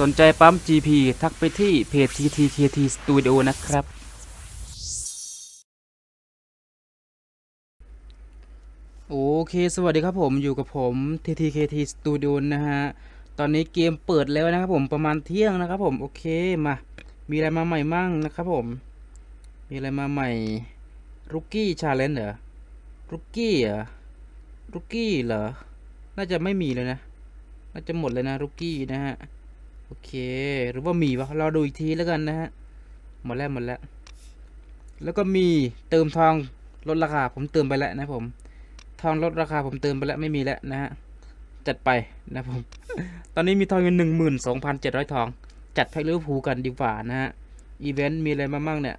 สนใจปั๊ม GP ทักไปที่เพจ TTKT Studio นะครับ โอเค สวัสดีครับผมอยู่กับผม TTKT Studio นะฮะ ตอนนี้เกมเปิดแล้วนะครับผมประมาณเที่ยงนะครับผม โอเคมา มีอะไรมาใหม่มั่งนะครับผม มีอะไรมาใหม่รุกกี้ชาเลนจ์เหรอรุกกี้เหรอรุกกี้เหรอ น่าจะไม่มีเลยนะ น่าจะหมดเลยนะรุกกี้นะฮะ โอเค หรือว่ามีวะเราดูอีกทีแล้วกันนะฮะ หมดแล้วหมดแล้ว แล้วก็มีเติมทองลดราคาผมเติมไปแล้วนะผม ทองลดราคาผมเติมไปแล้วไม่มีแล้วนะฮะ จัดไปนะผม ตอนนี้มีทองอยู่หนึ่งหมื่นสองพันเจ็ดร้อยทอง จัดแพ็คลิเวอร์พูลกันดีกว่านะฮะ อีเวนต์มีอะไรมาบ้างเนี่ย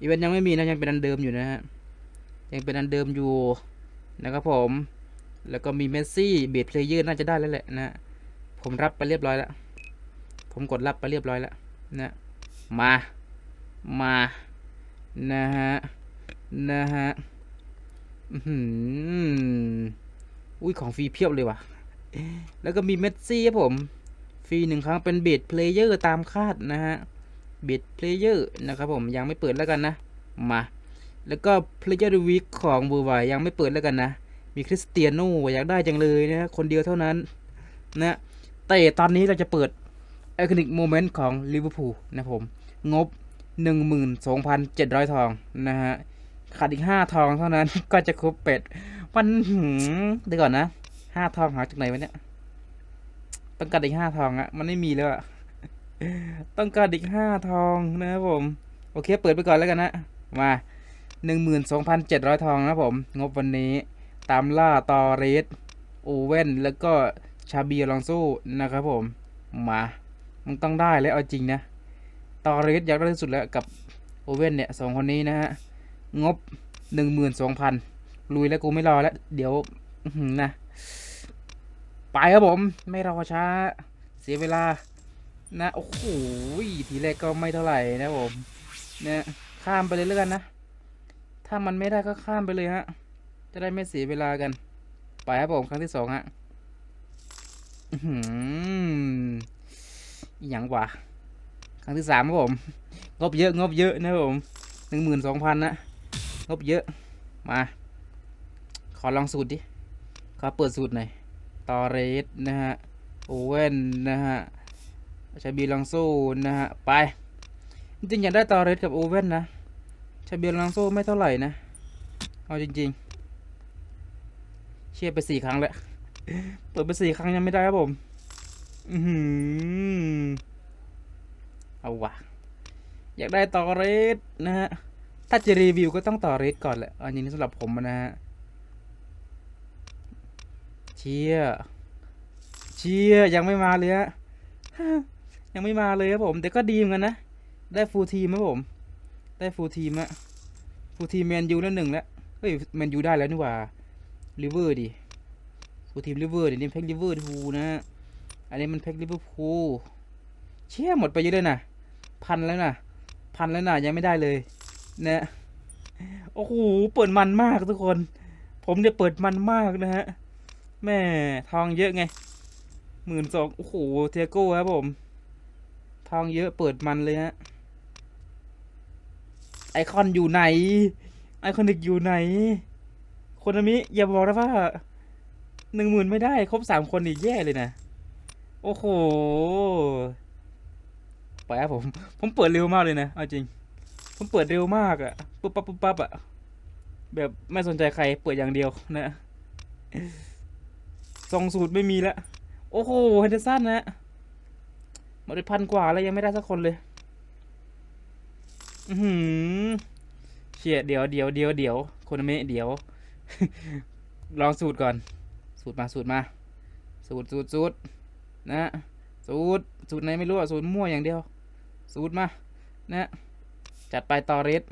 อีเวนต์ยังไม่มีนะยังเป็นอันเดิมอยู่นะฮะ ยังเป็นอันเดิมอยู่นะครับผม แล้วก็มีเมสซี่เบสเพลเยอร์น่าจะได้แล้วแหละนะฮะผมรับไปเรียบร้อยแล้ว ผมกดรับไปเรียบร้อยแล้วนะมามานะฮะนะฮะอืมอุ้ยของฟรีเพียบเลยว่ะ แล้วก็มีเมสซี่ครับผม ฟรีหนึ่งครั้งเป็นเบสเพลเยอร์ตามคาดนะฮะเบสเพลเยอร์นะครับผมยังไม่เปิดแล้วกันนะ มา แล้วก็เพลเยอร์วีคของบูวายยังไม่เปิดแล้วกันนะ มีคริสเตียโน่อยากได้จังเลยนะคนเดียวเท่านั้นนะแต่ตอนนี้เราจะเปิด ไอคอนิกโมเมนต์ของลิเวอร์พูลนะผม งบ 12,700 ทองนะฮะ ขาดอีก 5 ทองเท่านั้น ก็จะครบเป็ด มันหืมเดี๋ยวก่อนนะ 5 ทองหาจากไหนวะเนี่ย ต้องการอีก 5 ทองอะมันไม่มีแล้วอะต้องการอีก 5 ทองนะครับผม โอเค เปิดไปก่อนแล้วกันนะ มา 12,700 ทองนะครับผม งบวันนี้ ตามล่าตอเรสโอเว่น แล้วก็ชาบีลองสู้นะครับผม มา มันต้องได้แล้วเอาจริงนะตอเรสอยากได้ที่สุดแล้วกับโอเว่นเนี่ยสองคนนี้นะฮะ งบหนึ่งหมื่นสองพันลุยแล้วกูไม่รอแล้ว เดี๋ยวนะ ไปครับผม ไม่รอช้า เสียเวลา นะ โอ้โหทีแรกก็ไม่เท่าไหร่นะผมเนี่ยข้ามไปเลยแล้วกันนะ ถ้ามันไม่ได้ก็ข้ามไปเลยฮะ จะได้ไม่เสียเวลากัน ไปครับผมครั้งที่สองฮะ อื้อหืออหย่างวะครั้งที่สามครับผมงบเยอะงบเยอะนะครับผมหนึ่งหมื่นสองพันนะงบเยอะมา ขอลองสูตรดิขอเปิดสูตรหน่อยตอเรสนะฮะโอเว่นนะฮะชาบีลองโซนะฮะไปจริงๆอยากได้ตอเรสกับโอเว่นนะชาบีลองโซไม่เท่าไหร่นะ เอาจริง ๆ เชียร์ไปสี่ครั้งแล้วเปิดไปสี่ครั้งยังไม่ได้ครับผม อือหือเอาวะอยากได้ต่อเรสนะฮะ ถ้าจะรีวิวก็ต้องต่อเรสก่อนแหละ อันนี้สำหรับผมนะฮะ เชียร์เชียร์ยังไม่มาเลยฮะ ยังไม่มาเลยครับผม แต่ก็ดีเหมือนกันนะ ได้ฟูลทีมครับผม ได้ฟูลทีมอะฟูลทีมแมนยูแล้วหนึ่งแล้ว เฮ้ยแมนยูได้แล้วนี่หว่าลิเวอร์ดิฟูลทีมลิเวอร์ดินี่แพ็กลิเวอร์พูนะฮะ อันนี้มันแพ็กลิเวอร์พูลเชี่ยหมดไปเยอะเลยนะพันแล้วนะพันแล้วนะยังไม่ได้เลยนะโอ้โหเปิดมันมากทุกคน ผมเนี่ยเปิดมันมากนะฮะแม่ทองเยอะไงหมื่นสองโอ้โหเทโก้ครับผม ทองเยอะเปิดมันเลยฮะไอคอนอยู่ไหน ไอคอนิกอยู่ไหน คนอามิอย่าบอกนะว่าหนึ่งหมื่นไม่ได้ ครบสามคนอีกแย่เลยนะ โอ้โหไปครับผม ผมเปิดเร็วมากเลยนะ เอาจริง ผมเปิดเร็วมากอะปุ๊บปั๊บปุ๊บปั๊บอะแบบไม่สนใจใคร เปิดอย่างเดียวนะสองสูตรไม่มีแล้วโอ้โหเฮนเดอร์สันนะหมดไปพันกว่าแล้วยังไม่ได้สักคนเลย อือหือเชียเดี๋ยวเดี๋ยวเดี๋ยวเดี๋ยวคนเมะเดี๋ยว ลองสูตรก่อน สูตรมาสูตรมา สูตรสูตรสูตร นะ สูตร สูตรไหนไม่รู้อะสูตรมั่วอย่างเดียว สูตรมา นะ จัดไปตอเรส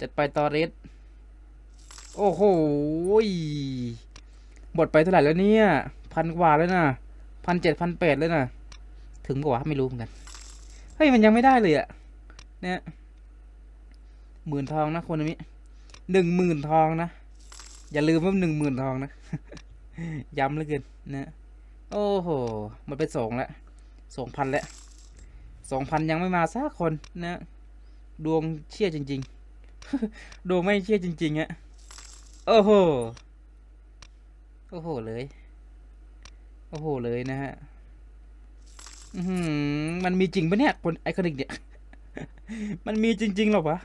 จัดไปตอเรสโอ้โหหมดไปเท่าไหร่แล้วเนี่ย พันกว่าแล้วนะพันเจ็ดพันแปดเลยนะถึงกว่าไม่รู้เหมือนกัน เฮ้ย มันยังไม่ได้เลยอะเนี่ยหมื่นทองนะคนนี้หนึ่งหมื่นทองนะ อย่าลืมว่าหนึ่งหมื่นทองนะ ย้ำเหลือเกินนะ โอ้โห มันไปสองแล้วสองพันแล้วสองพันยังไม่มาสักคนนะดวงเชี่ยจริง ๆ ดวงไม่เชี่ยจริงๆอะโอ้โห โอ้โหเลย โอ้โหเลยนะฮะอือหือมันมีจริงปะเนี่ยคนไอคอนิกเนี่ย มันมีจริงๆหรอวะ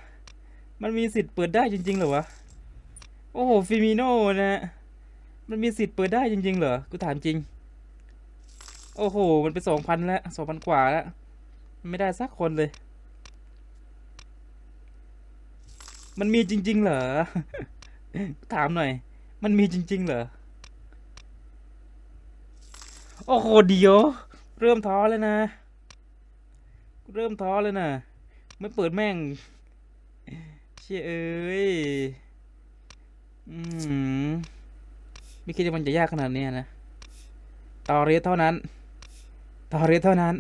มันมีสิทธิ์เปิดได้จริงๆหรอวะ โอ้โหฟิมิโน่นะฮะมันมีสิทธิ์เปิดได้จริงๆเหรอ กูถามจริง โอ้โห มันเป็นสองพันแล้วสองพันกว่าแล้ว ไม่ได้สักคนเลย มันมีจริง ๆ เหรอ ถามหน่อย มันมีจริง ๆ เหรอ โอ้โห เดียว เริ่มท้อแล้วนะ เริ่มท้อเลยนะไม่เปิดแม่ง เชี่ยเอ้ย อืมไม่คิดว่ามันจะยากขนาดนี้นะต่อเรทเท่านั้น ต่อเรทเท่านั้น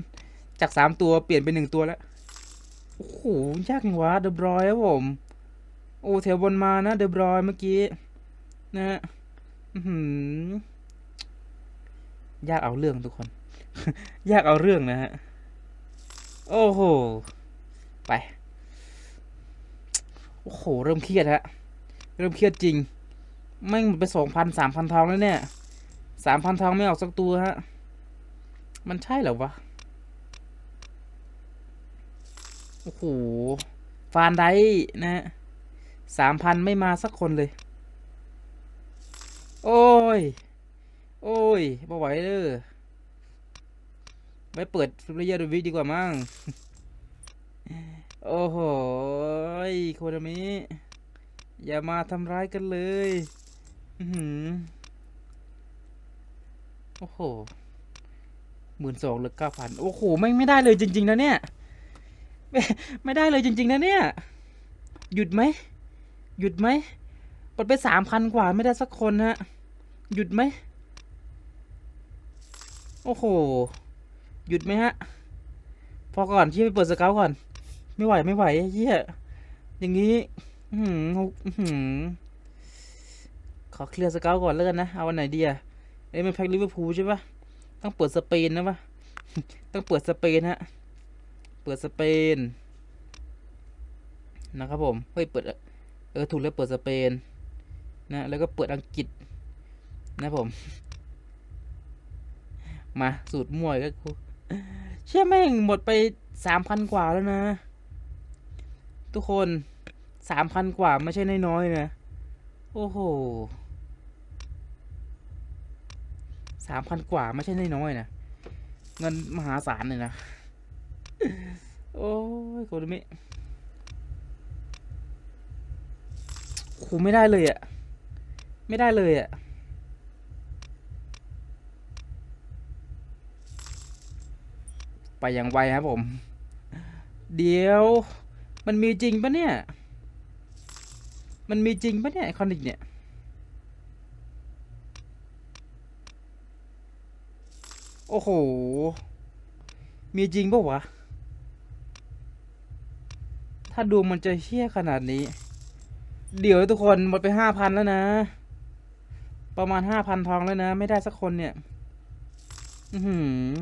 จากสามตัวเปลี่ยนเป็นหนึ่งตัวแล้ว โอ้โห ยากจังวะเดบรอยครับผม โอ้แถวบนมานะเดบรอยเมื่อกี้ นะฮะหือยากเอาเรื่องทุกคน ยากเอาเรื่องนะฮะ โอ้โห ไป โอ้โห เริ่มเครียดฮะ เริ่มเครียดจริงแม่หมดไปสองพันสามพันทองแล้วเนี่ยสามพันทองไม่ออกสักตัวฮะ มันใช่เหรอวะ โอ้โห ฟานไดนะฮะสามพันไม่มาสักคนเลย โอ้ย โอ้ยบ่ไหวเด้อไปเปิดฟลิเยอร์ดูวิดีกว่ามั้ง โอ้โหโคนามิ อย่ามาทำร้ายกันเลย อือหือ โอ้โห หมื่นสองหรือเก้าพันโอ้โหไม่ไม่ได้เลยจริง ๆ นะเนี่ย ไม่ไม่ได้เลยจริง ๆ นะเนี่ย หยุดไหม หยุดไหมปลดไปสามพันกว่าไม่ได้สักคนฮะ หยุดไหม โอ้โห หยุดไหมฮะ พอก่อนที่ไปเปิดสเกลก่อน ไม่ไหวไม่ไหวไอ้เหี้ยอย่างนี้ อื้อหืออื้อหือขอเคลียร์สเกลก่อนแล้วกันนะ เอาวันไหนดีอะเอ้ยมันแพ็คลิเวอร์พูลใช่ปะ ต้องเปิดสเปนนะปะต้องเปิดสเปนฮะ เปิดสเปน นะครับผม เฮ้ย เปิด เออ ถูกแล้วเปิดสเปน นะ แล้วก็เปิดอังกฤษ นะผม มา สูตรมวอีก็กูเชื่อแม่งหมดไปสามพันกว่าแล้วนะ ทุกคนสามพันกว่าไม่ใช่น้อยๆนะ โอ้โห สามพันกว่าไม่ใช่น้อยๆนะเงินมหาศาลเลยนะ โอ้ยโคตรมิโหไม่ได้เลยอะ่ะ ไม่ได้เลยอะ่ะ ไปอย่างไวครับผม เดี๋ยว มันมีจริงปะเนี่ย มันมีจริงปะเนี่ยไอคอนิกเนี่ย อ้โห มีจริงปะวะ ถ้าดูมันจะเชี่ยขนาดนี้ เดี๋ยวทุกคนหมดไปห้าพันแล้วนะ ประมาณห้าพันทองแล้วนะ ไม่ได้สักคนเนี่ย อือหือ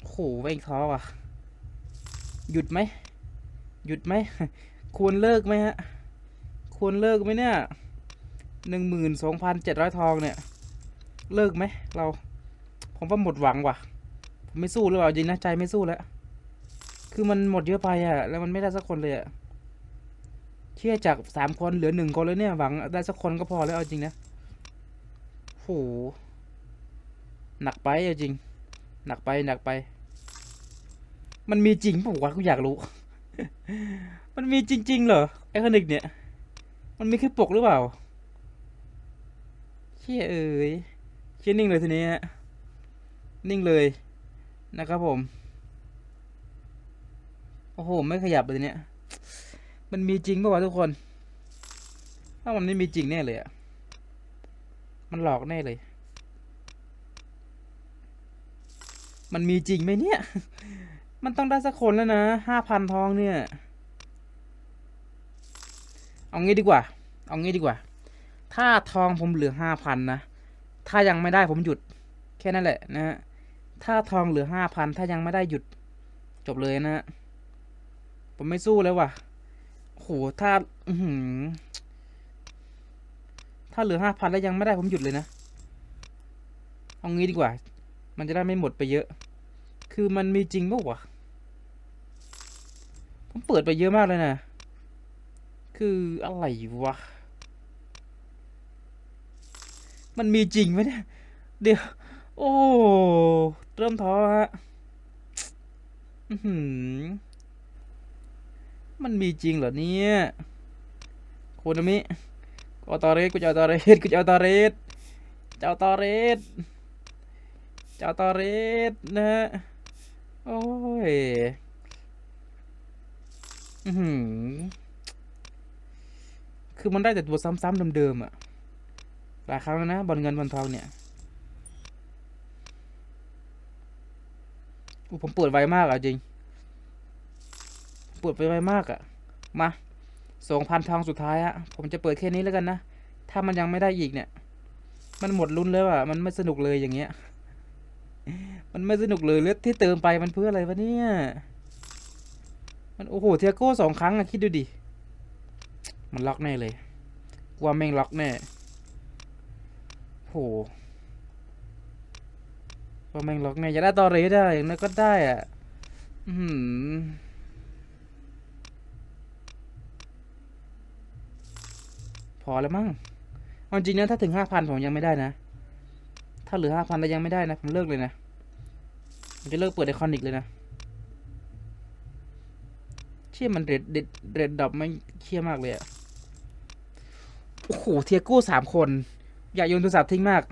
โอ้โหแม่งท้อว่ะ หยุดไหม หยุดไหม ควรเลิกไหมฮะ ควรเลิกไหมเนี่ยหนึ่งหมื่นสองพันเจ็ดร้อยทองเนี่ย เลิกไหมเรา ผมว่าหมดหวังว่ะ ผมไม่สู้หรือเปล่าจริงนะใจไม่สู้แล้ว คือมันหมดเยอะไปอะแล้วมันไม่ได้สักคนเลยอะเชื่อจากสามคนเหลือหนึ่งคนแล้วเนี่ยหวังได้สักคนก็พอแล้วเอาจริงนะโหหนักไปเอาจริง หนักไปหนักไป มันมีจริงเปล่ากูอยากรู้ มันมีจริง ๆ เหรอไอคอนิกเนี่ย มันมีแค่ปกหรือเปล่าเชี่ยเอ้ย เชี่ยนิ่งเลยทีนี้ฮะนิ่งเลยนะครับผม โอ้โห ไม่ขยับเลยทีเนี้ย มันมีจริงป่าวะทุกคน ถ้ามันไม่มีจริงแน่เลยอะมันหลอกแน่เลย มันมีจริงไหมเนี่ย มันต้องได้สักคนแล้วนะห้าพันทองเนี่ย เอางี้ดีกว่า เอางี้ดีกว่า ถ้าทองผมเหลือห้าพันนะ ถ้ายังไม่ได้ผมหยุดแค่นั้นแหละนะฮะถ้าทองเหลือห้าพันถ้ายังไม่ได้หยุดจบเลยนะฮะผมไม่สู้แล้วว่ะโอ้โหถ้าอืถ้าเหลือห้าพันแล้วยังไม่ได้ผมหยุดเลยนะเอางี้ดีกว่า มันจะได้ไม่หมดไปเยอะ คือมันมีจริงปะวะผมเปิดไปเยอะมากเลยนะ คืออะไรวะ มันมีจริงไหมเนี่ย เดี๋ยว โอ้ เริ่มท้อฮะมันมีจริงเหรอเนี่ยโคนามิกูเอาตอเรสกูจะเอาตอเรสกูจะเอาตอเรสจะเอาตอเรสจะเอาตอเรสนะฮะ โอ้ย อือหือคือมันได้แต่ตัวซ้ำๆเดิมๆอะ หลายครั้งแล้วนะบอลเงินบอลทองเนี่ยอุ๊ยผมเปิดไวมากอะจริงเปิดไปไวมากอะ มาสองพันทองสุดท้ายอะผมจะเปิดแค่นี้แล้วกันนะ ถ้ามันยังไม่ได้อีกเนี่ย มันหมดลุ้นแล้วอะมันไม่สนุกเลยอย่างเงี้ย มันไม่สนุกเลยเลือดที่เติมไปมันเพื่ออะไรวะเนี่ย มันโอ้โหเทียโก้สองครั้งอะคิดดูดิ มันล็อกแน่เลย กว่าแม่งล็อกแน่ โหว่าแม่งล็อกแน่จะได้ตอเรสได้อย่างนั้นก็ได้อะอือหือพอแล้วมั้งเอาจริงนะถ้าถึงห้าพันผมยังไม่ได้นะ ถ้าเหลือห้าพันแล้วยังไม่ได้นะ ผมเลิกเลยนะผมจะเลิกเปิดไอคอนิกเลยนะ เชี่ยมันเรดเรดเรดดอปไม่เชี่ยมากเลยอะโอ้โห เทียโก้สามคน อยากโยนโทรศัพท์ทิ้งมาก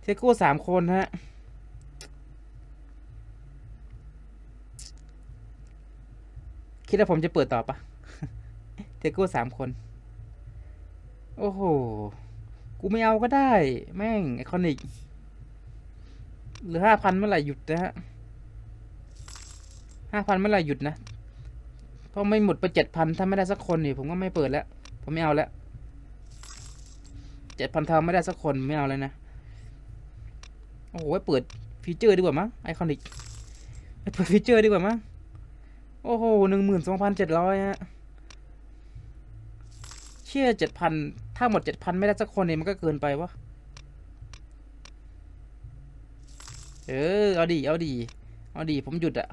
เทียโก้สามคนฮะคิดว่าผมจะเปิดต่อปะเทียโก้สามคน โอ้โห กูไม่เอาก็ได้ แม่ง ไอคอนิกหลือห้าพันเมื่อไหร่หยุดนะฮะห้าพันเมื่อไหร่หยุดนะ เพราะไม่หมดไปเจ็ดพันถ้าไม่ได้สักคนนี่ผมก็ไม่เปิดแล้ว ผมไม่เอาแล้ว จ็ดพันทองไม่ได้สักคนไม่เอาเลยนะ โอ้โหเปิดฟีเจอร์ดีกว่ามั้งไอคอนิกเปิดฟีเจอร์ดีกว่ามั้งโอ้โหหนึ่งหมื่นสองพันเจ็ดร้อยฮะเชื่อเจ็ดพันถ้าหมดเจ็ดพันไม่ได้สักคนเนี่ยมันก็เกินไปวะเออเอาดีเอาดีเอาดีผมหยุดอะ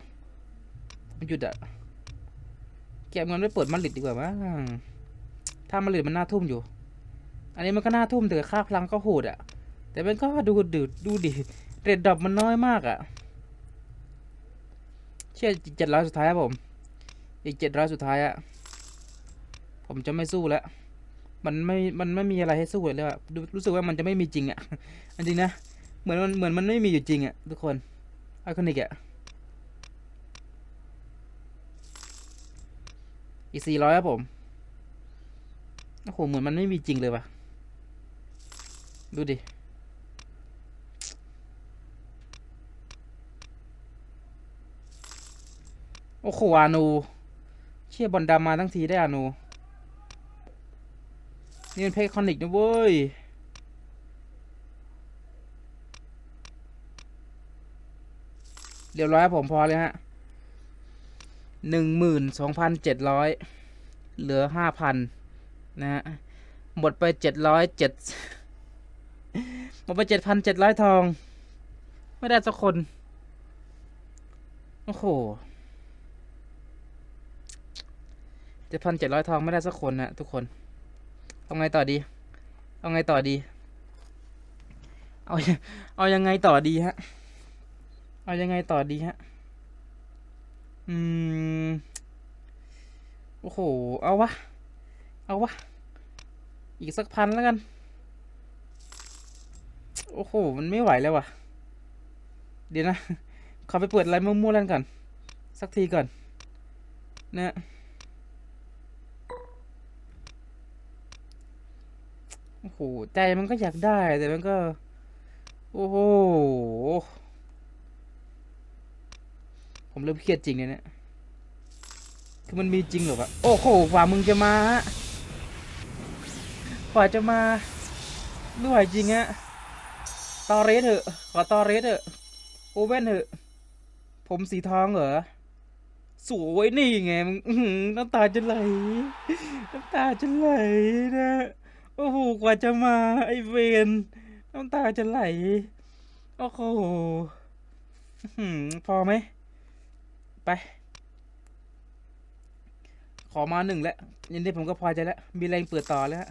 ผมหยุดอะเก็บเงินไว้เปิดมันลิดดีกว่ามั้งถ้ามันลิดมันน่าทุ่มอยู่ อันนี้มันก็น่าทุ่มแต่ค่าพลังก็โหดอะแต่มันก็ดูดูดูดิเรดดรอปมันน้อยมากอะเชื่อเจ็ดร้อยสุดท้ายครับผม อีกเจ็ดร้อยสุดท้ายอะผมจะไม่สู้แล้ว มันไม่ มันไม่มีอะไรให้สู้เลยอะดูรู้สึกว่ามันจะไม่มีจริงอะอันจริงนะ เหมือนมันเหมือนมันไม่มีอยู่จริงอะทุกคนไอคอนิกอะอีกสี่ร้อยครับผม โอ้โห เหมือนมันไม่มีจริงเลยว่ะ ดูดิ โอ้โห อานู เชี่ยบอลดำมาทั้งทีได้อานู นี่เป็นเพคคอนิกนะเว้ยเรียบร้อยผมพอเลยฮะหนึ่งหมื่นสองพันเจ็ดร้อยเหลือห้าพันนะฮะ หมดไปเจ็ดร้อยเจ็ด หมดไปเจ็ดพันเจ็ดร้อยทอง ไม่ได้สักคน โอ้โหเจ็ดพันเจ็ดร้อยทองไม่ได้สักคนนะทุกคน เอาไงต่อดี เอาไงต่อดี เอา เอายังไงต่อดีฮะ เอายังไงต่อดีฮะ อืม โอ้โห เอาวะ เอาวะ อีกสักพันแล้วกัน โอ้โห มันไม่ไหวแล้ววะเดี๋ยวนะ ขอไปเปิดอะไรมั่วๆแล้วก่อน สักทีก่อน นะโอ้โห ใจมันก็อยากได้ แต่มันก็ โอ้โห ผมเริ่มเครียดจริงเลยเนี่ย คือมันมีจริงหรอวะ โอ้โห กว่ามึงจะมา กว่าจะมาไม่ไหวจริงฮะ ตอเรสเถอะ ขอตอเรสเถอะโอเว่นเถอะ ผมสีทองเหรอ สวยนี่ไงมึงอื้อหือน้ำตาจะไหล น้ำตาจะไหลนะ โอ้โห กว่าจะมาไอเวนน้ำตาจะไหล โอ้โหพอไหม ไป ขอมาหนึ่งแล้วยันนี้ผมก็พอใจแล้ว มีแรงเปิดต่อแล้ว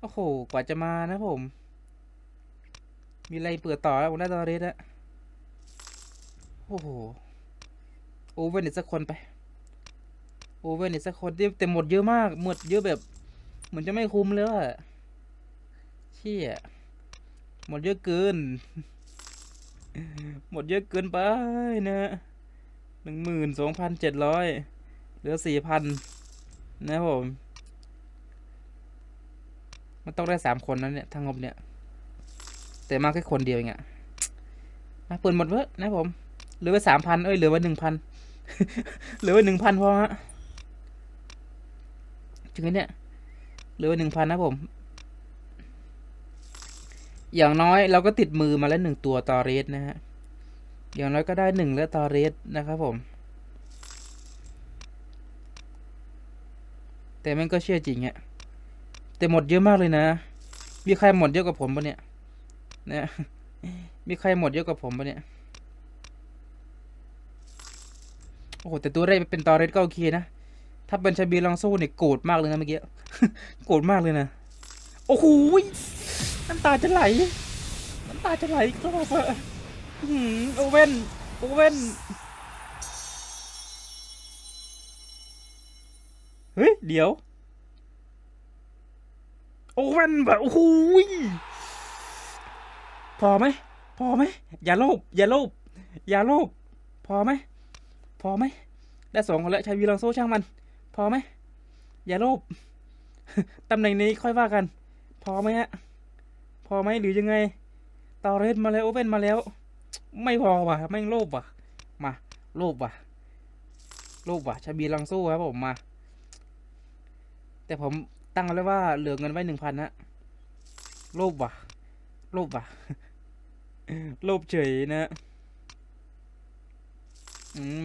โอ้โห กว่าจะมานะผม มีแรเปิดต่อแล้วผมได้ตอเรสแล้วโอ้โหโอเว่นอีกสักคนไปโอเว่นอีกสักคนที่แต่หมดเยอะมาก หมดเยอะแบบ เหมือนจะไม่คุ้มเลยอะเชี่ยหมดเยอะเกิน หมดเยอะเกินไปนะหนึ่งหมื่นสองพันเจ็ดร้อยเหลือสี่พันนะผม มันต้องได้สามคนนั้นเนี่ยทางงบเนี่ย แต่มาแค่คนเดียวเองอะมาเปิดหมดเว้ยนะผมเหลือไว้สามพันเอ้ยเหลือไว้หนึ่งพันเหลือไว้หนึ่งพันพอฮะถึงนี้เนี่ยเหลือไว้หนึ่งพันนะผม อย่างน้อยเราก็ติดมือมาแล้วหนึ่งตัวตอเรสนะฮะอย่างน้อยก็ได้หนึ่งแล้วตอเรสนะครับผม แต่มันก็เชื่อจริงอะแต่หมดเยอะมากเลยนะมีใครหมดเยอะกว่าผมปะเนี่ย เนี่ยมีใครหมดเยอะกว่าผมปะเนี่ย โอ้โห แต่ตัวแรกเป็นตอเรสก็โอเคนะ ถ้าเป็นชาบีลองโซ่เนี่ยโกรธมากเลยนะเมื่อกี้ โกรธมากเลยนะ โอ้โหยน้ำตาจะไหล น้ำตาจะไหลก็แบบว่าอื้ออโอเว่น โอเว่น เฮ้ย เดี๋ยว โอเว่นแบบโอ้โหย พอไหมพอไหมอย่าโลภอย่าโลภอย่าโลภพอไหมพอไหมได้สองคนแล้วชายวีลองโซ่ช่างมัน พอไหมอย่าโลภตำแหน่งนี้ค่อยว่ากัน พอไหมฮะพอไหมหรือยังไงตอเรสมาแล้วโอเว่นมาแล้ว ไม่พอว่ะแม่งโลภว่ะ มาโลภว่ะโลภว่ะชาบีลองโซ่ครับผมมา แต่ผมตั้งไว้ว่าเหลือเงินไว้หนึ่งพันนะโลภว่ะโลภว่ะ โลภเฉยนะ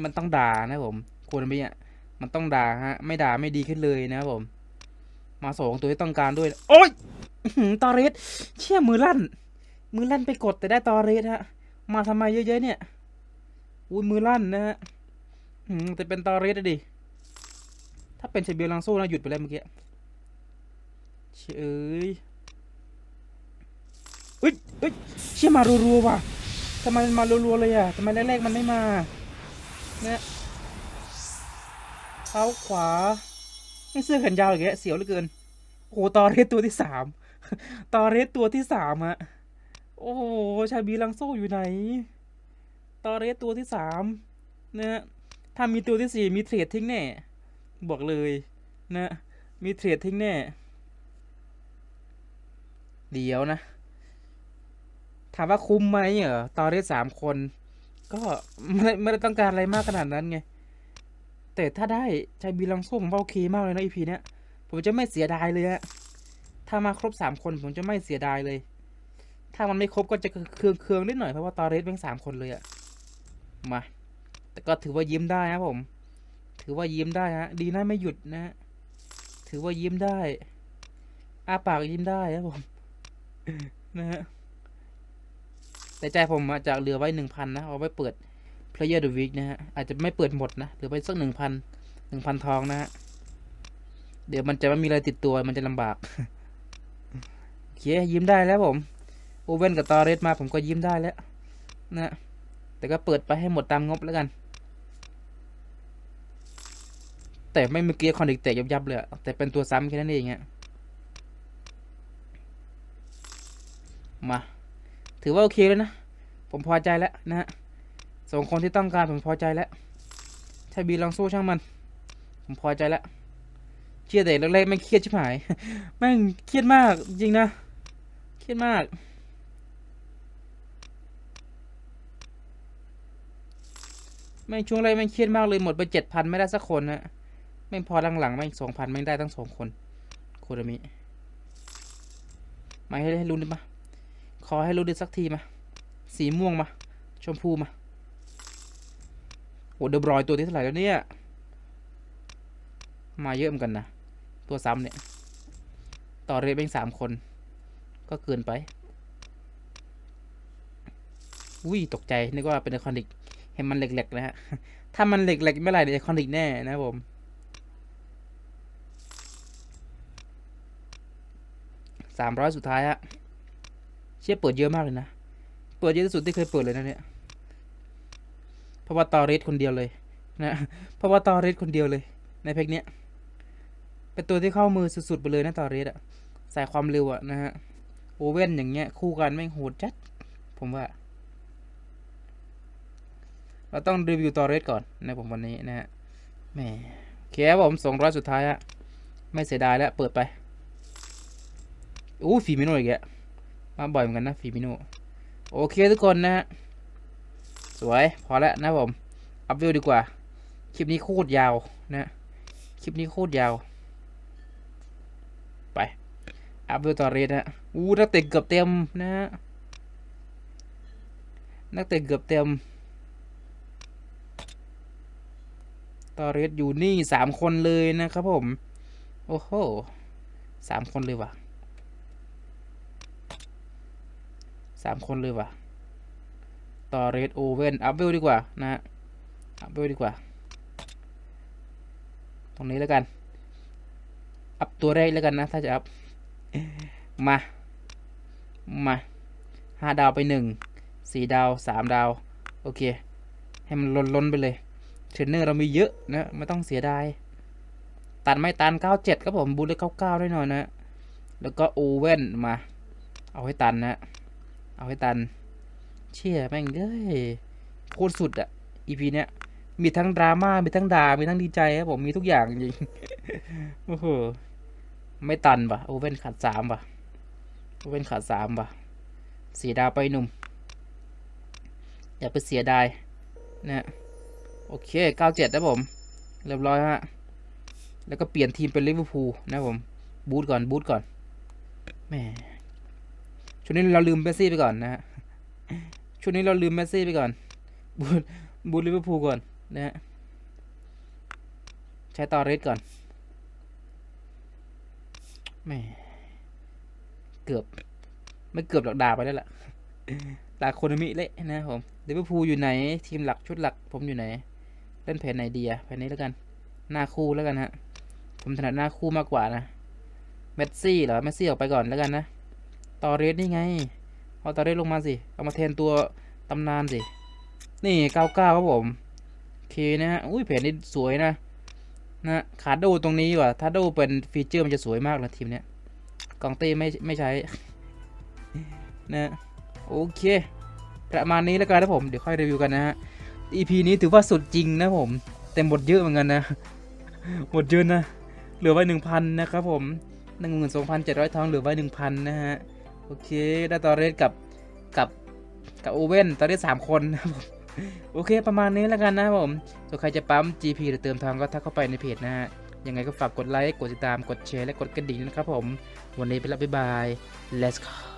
มันต้องด่านะผม ควรไหมอะมันต้องด่าฮะ ไม่ด่าไม่ดีขึ้นเลยนะผม มาสองตัวที่ต้องการด้วย โอ้ยตอเรสเชี่ยมือลั่น มือลั่นไปกดแต่ได้ตอเรสฮะ มาทำไมเยอะๆเนี่ยอุ้ยมือลั่นนะฮะแต่เป็นตอเรสดิถ้าเป็นเชเบียลังโซ่นะหยุดไปแล้วเมื่อกี้เชย เอ้ยเอ้ยเอ้ยเชี่ยมารัวๆว่ะทำไมมันมารัวๆเลยอะทำไมแรกๆมันไม่มาเนี่ยเท้าขวาไม่เสื้อแขนยาวอย่างเงี้ยเสียวเหลือเกินโอ้โหตอเรสตัวที่สามตอเรสตัวที่สามอะโอ้โหชาบีลังโซ่อยู่ไหน ตอเรสตัวที่สามนะถ้ามีตัวที่สี่มีเทรดทิ้งแน่ บอกเลยนะมีเทรดทิ้งแน่ เดี๋ยวนะ ถามว่าคุ้มไหมเหรอตอเรสสามคน ก็ไม่ไม่ได้ต้องการอะไรมากขนาดนั้นไง แต่ถ้าได้ชายบีลังโซ่ผมว่าโอเคมากเลยนะอีพีเนี้ย ผมจะไม่เสียดายเลยอะถ้ามาครบสามคนผมจะไม่เสียดายเลย ถ้ามันไม่ครบก็จะเคืองเคืองๆนิดหน่อยเพราะว่าตอเรสเป็นสามคนเลยอะมา แต่ก็ถือว่ายิ้มได้นะผม ถือว่ายิ้มได้ฮะ ดีนะไม่หยุดนะฮะถือว่ายิ้มได้อาปากยิ้มได้ครับผม นะฮะ แต่ใจผมอะจากเหลือไว้หนึ่งพันนะเอาไว้เปิด Player the Week นะฮะ อาจจะไม่เปิดหมดนะเหลือไว้สักหนึ่งพันหนึ่งพันทองนะฮะ เดี๋ยวมันจะไม่มีอะไรติดตัวมันจะลำบากโอเคยิ้มได้แล้วผมโอเว่นกับตอเรสมาผมก็ยิ้มได้แล้วนะแต่ก็เปิดไปให้หมดตามงบแล้วกัน แต่ไม่เมื่อกี้คอนดิกแตกยับๆเลยแต่เป็นตัวซ้ำแค่นั้นเองอะมา ถือว่าโอเคแล้วนะ ผมพอใจแล้วนะฮะสองคนที่ต้องการผมพอใจแล้วใช่บีลองสู้ช่างมัน ผมพอใจแล้วเครียดแต่แรกๆแม่เครียดชิบหายแม่งเครียดมากจริงนะ เครียดมาก แม่งช่วงแรกแม่งเครียดมากเลยหมดไปเจ็ดพันไม่ได้สักคนนะแม่งพอหลังๆแม่งสองพันแม่ได้ทั้งสองคนโคดามิมาให้ให้รู้ดิมา ขอให้รู้ดีสักทีมา สีม่วงมา ชมพูมาโอ้เดบรอยตัวที่เท่าไหร่แล้วเนี่ย มาเยอะเหมือนกันนะ ตัวซ้ำเนี่ย ต่อเรทเป็นสามคน ก็เกินไป อุ้ยตกใจ นึกว่าเป็นไอคอนิก เห็นมันเหล็กๆนะฮะ ถ้ามันเหล็กๆไม่ไหรเนี่ยไอคอนิกแน่นะผม สามร้อยสุดท้ายฮะ เชี่ยเปิดเยอะมากเลยนะ เปิดเยอะที่สุดที่เคยเปิดเลยนะเนี่ยเพราะว่าตอเรสคนเดียวเลยนะเพราะว่าตอเรสคนเดียวเลย ในเพลงเนี้ย เป็นตัวที่เข้ามือสุดๆไปเลยนะตอเรสอะสายความเร็วอะนะฮะ โอเว่นอย่างเงี้ย คู่กันแม่งโหดจัด ผมว่า เราต้องรีวิวตอเรสก่อนนะผมวันนี้นะฮะแหมโอเคบผมสองร้อยสุดท้ายฮะไม่เสียดายแล้ว เปิดไปอู้ฟีมิโนอีกแล้ว มาบ่อยเหมือนกันนะฟีมิโนโอเคทุกคนนะฮะสวยพอแล้วนะผม อัพวิวดีกว่า คลิปนี้โคตรยาวนะ คลิปนี้โคตรยาว ไป อัพวิวต่อเรทนะอู้นักเตะเกือบเต็มนะฮะนักเตะเกือบเต็มต่อเรทอยู่นี่สามคนเลยนะครับผม โอ้โหสามคนเลยว่ะ สามคนเลยว่ะ ต่อเรดโอเว่นอัพเวลดีกว่านะฮะ อัพเวลดีกว่า ตรงนี้แล้วกัน อัพตัวแรกแล้วกันนะ ถ้าจะอัพ มา มาห้าดาวไปหนึ่ง สี่ดาวสามดาว โอเค ให้มันล้นล้นไปเลย เทรนเนอร์เรามีเยอะนะ ไม่ต้องเสียดาย ตันไม่ตันเก้าเจ็ดครับผม บูทเลยเก้าเก้าได้หน่อยนะ แล้วก็โอเว่นมา เอาให้ตันนะ เอาให้ตัน เชี่ยแม่งเอ้ยโคตรสุดอะอีพีเนี้ยมีทั้งดราม่ามีทั้งด่ามีทั้งดีใจครับผมมีทุกอย่างจริงโอ้โหไม่ตันปะโอเว่นขาดสามปะโอเว่นขาดสามปะเสียดาวไปหนุ่ม อย่าไปเสียดายนะโอเคเก้าเจ็ดนะผม เรียบร้อยฮะ แล้วก็เปลี่ยนทีมเป็นลิเวอร์พูลนะผม บูทก่อนบูทก่อนแหม ช่วงนี้เราลืมเมสซี่ไปก่อนนะฮะช่วงนี้เราลืมเมสซี่ไปก่อน บูทบูทลิเวอร์พูลก่อนนะฮะใช้ตอเรสก่อนแหมเกือบ ไม่เกือบหรอกด่าไปแล้วล่ะด่าโคนมิเละนะครับผมลิเวอร์พูลอยู่ไหน ทีมหลักชุดหลัก ผมอยู่ไหน เล่นแผนไหนดีอะแผนนี้แล้วกัน หน้าคู่แล้วกันฮะ ผมถนัดหน้าคู่มากกว่านะเมสซี่เหรอเมสซี่ออกไปก่อนแล้วกันนะ ตอเรสนี่ไง เอาตอเรสลงมาสิ เอามาแทนตัวตำนานสิ นี่เก้าเก้าครับผมโอเคนะฮะอุ้ยแผนนี้สวยนะ นะขาโดตรงนี้ว่ะ ถ้าโดเป็นฟีเจอร์มันจะสวยมากเลยทีมเนี้ยกองเต้ไม่ไม่ใช้นะโอเค ประมาณนี้แล้วกันนะผม เดี๋ยวค่อยรีวิวกันนะฮะ EP นี้ถือว่าสุดจริงนะผมแต่หมดเยอะเหมือนกันนะ หมดเยอะนะ เหลือไว้หนึ่งพันนะครับผมหนึ่งหมื่นสองพันเจ็ดร้อยทองเหลือไว้หนึ่งพันนะฮะ โอเค ได้ตอเรสกับกับกับโอเว่นตอเรสสามคนนะครับผมโอเคประมาณนี้แล้วกันนะครับผมส่วนใครจะปั๊ม GP หรือเติมทองก็ทักเข้าไปในเพจนะฮะ ยังไงก็ฝากกดไลค์ กดติดตาม กดแชร์ และกดกระดิ่งนะครับผม วันนี้ไปแล้วบ๊ายบาย let's go